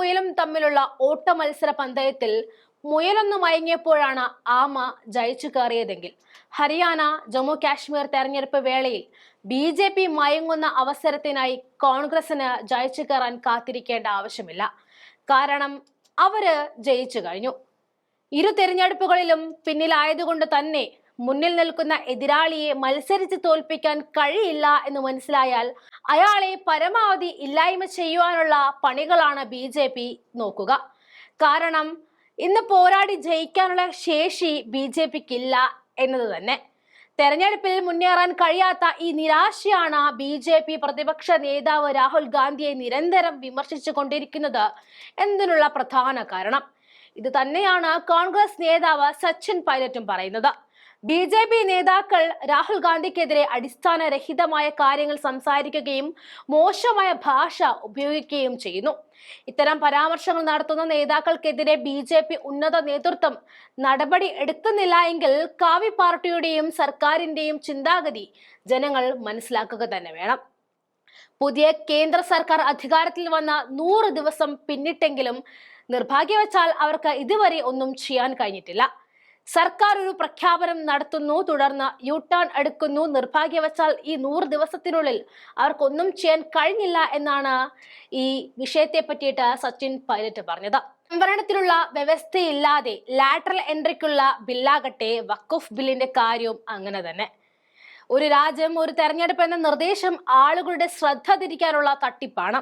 മുയലും തമ്മിലുള്ള ഓട്ട മത്സര പന്തയത്തിൽ മുയലൊന്ന് മയങ്ങിയപ്പോഴാണ് ആമ ജയിച്ചു കയറിയതെങ്കിൽ. ഹരിയാന ജമ്മു കാശ്മീർ തെരഞ്ഞെടുപ്പ് വേളയിൽ ബി ജെ പി മയങ്ങുന്ന അവസരത്തിനായി കോൺഗ്രസിന് ജയിച്ചു കയറാൻ കാത്തിരിക്കേണ്ട ആവശ്യമില്ല. കാരണം അവർ ജയിച്ചു കഴിഞ്ഞു. ഇരു തെരഞ്ഞെടുപ്പുകളിലും പിന്നിലായതുകൊണ്ട് തന്നെ മുന്നിൽ നിൽക്കുന്ന എതിരാളിയെ മത്സരിച്ച് തോൽപ്പിക്കാൻ കഴിയില്ല എന്ന് മനസ്സിലായാൽ അയാളെ പരമാവധി ഇല്ലായ്മ ചെയ്യുവാനുള്ള പണികളാണ് ബി ജെ പി നോക്കുക. കാരണം ഇന്ന് പോരാടി ജയിക്കാനുള്ള ശേഷി ബി ജെ പിക്ക് ഇല്ല എന്നത് തന്നെ. തെരഞ്ഞെടുപ്പിൽ മുന്നേറാൻ കഴിയാത്ത ഈ നിരാശയാണ് ബി ജെ പി പ്രതിപക്ഷ നേതാവ് രാഹുൽ ഗാന്ധിയെ നിരന്തരം വിമർശിച്ചു കൊണ്ടിരിക്കുന്നത് എന്നതിനുള്ള പ്രധാന കാരണം. ഇത് തന്നെയാണ് കോൺഗ്രസ് നേതാവ് സച്ചിൻ പൈലറ്റും പറയുന്നത്. ബി ജെ പി നേതാക്കൾ രാഹുൽ ഗാന്ധിക്കെതിരെ അടിസ്ഥാനരഹിതമായ കാര്യങ്ങൾ സംസാരിക്കുകയും മോശമായ ഭാഷ ഉപയോഗിക്കുകയും ചെയ്യുന്നു. ഇത്തരം പരാമർശങ്ങൾ നടത്തുന്ന നേതാക്കൾക്കെതിരെ ബി ജെ പി ഉന്നത നേതൃത്വം നടപടി എടുക്കുന്നില്ല എങ്കിൽ കാവി പാർട്ടിയുടെയും സർക്കാരിന്റെയും ചിന്താഗതി ജനങ്ങൾ മനസ്സിലാക്കുക തന്നെ വേണം. പുതിയ കേന്ദ്ര സർക്കാർ അധികാരത്തിൽ വന്ന നൂറ് ദിവസം പിന്നിട്ടെങ്കിലും നിർഭാഗ്യവശാൽ അവർക്ക് ഇതുവരെ ഒന്നും ചെയ്യാൻ കഴിഞ്ഞിട്ടില്ല. സർക്കാർ ഒരു പ്രഖ്യാപനം നടത്തുന്നു തുടർന്ന് യു ടേൺ എടുക്കുന്നു. നിർഭാഗ്യവശാൽ ഈ നൂറ് ദിവസത്തിനുള്ളിൽ അവർക്കൊന്നും ചെയ്യാൻ കഴിഞ്ഞില്ല എന്നാണ് ഈ വിഷയത്തെ പറ്റിയിട്ട് സച്ചിൻ പൈലറ്റ് പറഞ്ഞത്. സംവരണത്തിലുള്ള വ്യവസ്ഥയില്ലാതെ ലാറ്ററൽ എൻട്രിക്കുള്ള ബില്ലാകട്ടെ വഖഫ് ബില്ലിന്റെ കാര്യവും അങ്ങനെ തന്നെ. ഒരു രാജ്യം ഒരു തെരഞ്ഞെടുപ്പ് എന്ന നിർദ്ദേശം ആളുകളുടെ ശ്രദ്ധ തിരിക്കാനുള്ള തട്ടിപ്പാണ്.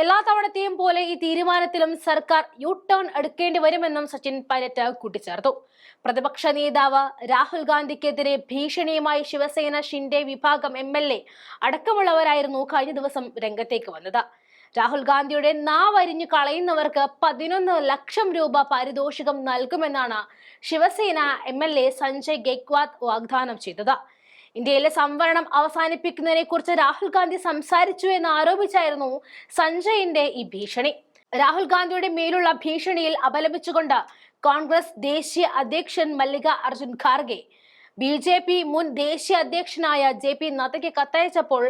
എല്ലാ തവണത്തെയും പോലെ ഈ തീരുമാനത്തിലും സർക്കാർ യു ടേൺ എടുക്കേണ്ടി വരുമെന്നും സച്ചിൻ പൈലറ്റ് കൂട്ടിച്ചേർത്തു. പ്രതിപക്ഷ നേതാവ് രാഹുൽ ഗാന്ധിക്കെതിരെ ഭീഷണിയുമായി ശിവസേന ഷിൻഡെ വിഭാഗം എം എൽ എ അടക്കമുള്ളവരായിരുന്നു കഴിഞ്ഞ ദിവസം രംഗത്തേക്ക് വന്നത്. രാഹുൽ ഗാന്ധിയുടെ നാവരിഞ്ഞു കളയുന്നവർക്ക് പതിനൊന്ന് ലക്ഷം രൂപ പാരിതോഷികം നൽകുമെന്നാണ് Shivsena M L A Sanjay Gaikwad വാഗ്ദാനം ചെയ്തത്. ഇന്ത്യയിലെ സംവരണം അവസാനിപ്പിക്കുന്നതിനെ കുറിച്ച് രാഹുൽ ഗാന്ധി സംസാരിച്ചു എന്ന് ആരോപിച്ചായിരുന്നു സഞ്ജയിന്റെ ഈ ഭീഷണി. രാഹുൽ ഗാന്ധിയുടെ മേലുള്ള ഭീഷണിയിൽ അപലപിച്ചുകൊണ്ട് കോൺഗ്രസ് ദേശീയ അധ്യക്ഷൻ Mallikarjun Kharge B J P മുൻ ദേശീയ അധ്യക്ഷനായ ജെ പി നദ്ദയ്ക്ക് കത്തയച്ചപ്പോൾ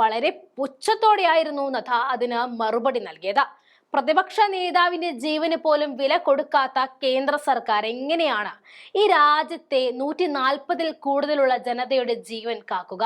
വളരെ പുച്ഛത്തോടെയായിരുന്നു നദ്ദ അതിന് മറുപടി നൽകിയത്. പ്രതിപക്ഷ നേതാവിന്റെ ജീവന് പോലും വില കൊടുക്കാത്ത കേന്ദ്ര സർക്കാർ എങ്ങനെയാണ് ഈ രാജ്യത്തെ നൂറ്റി നാൽപ്പതിൽ കൂടുതലുള്ള ജനതയുടെ ജീവൻ കാക്കുക?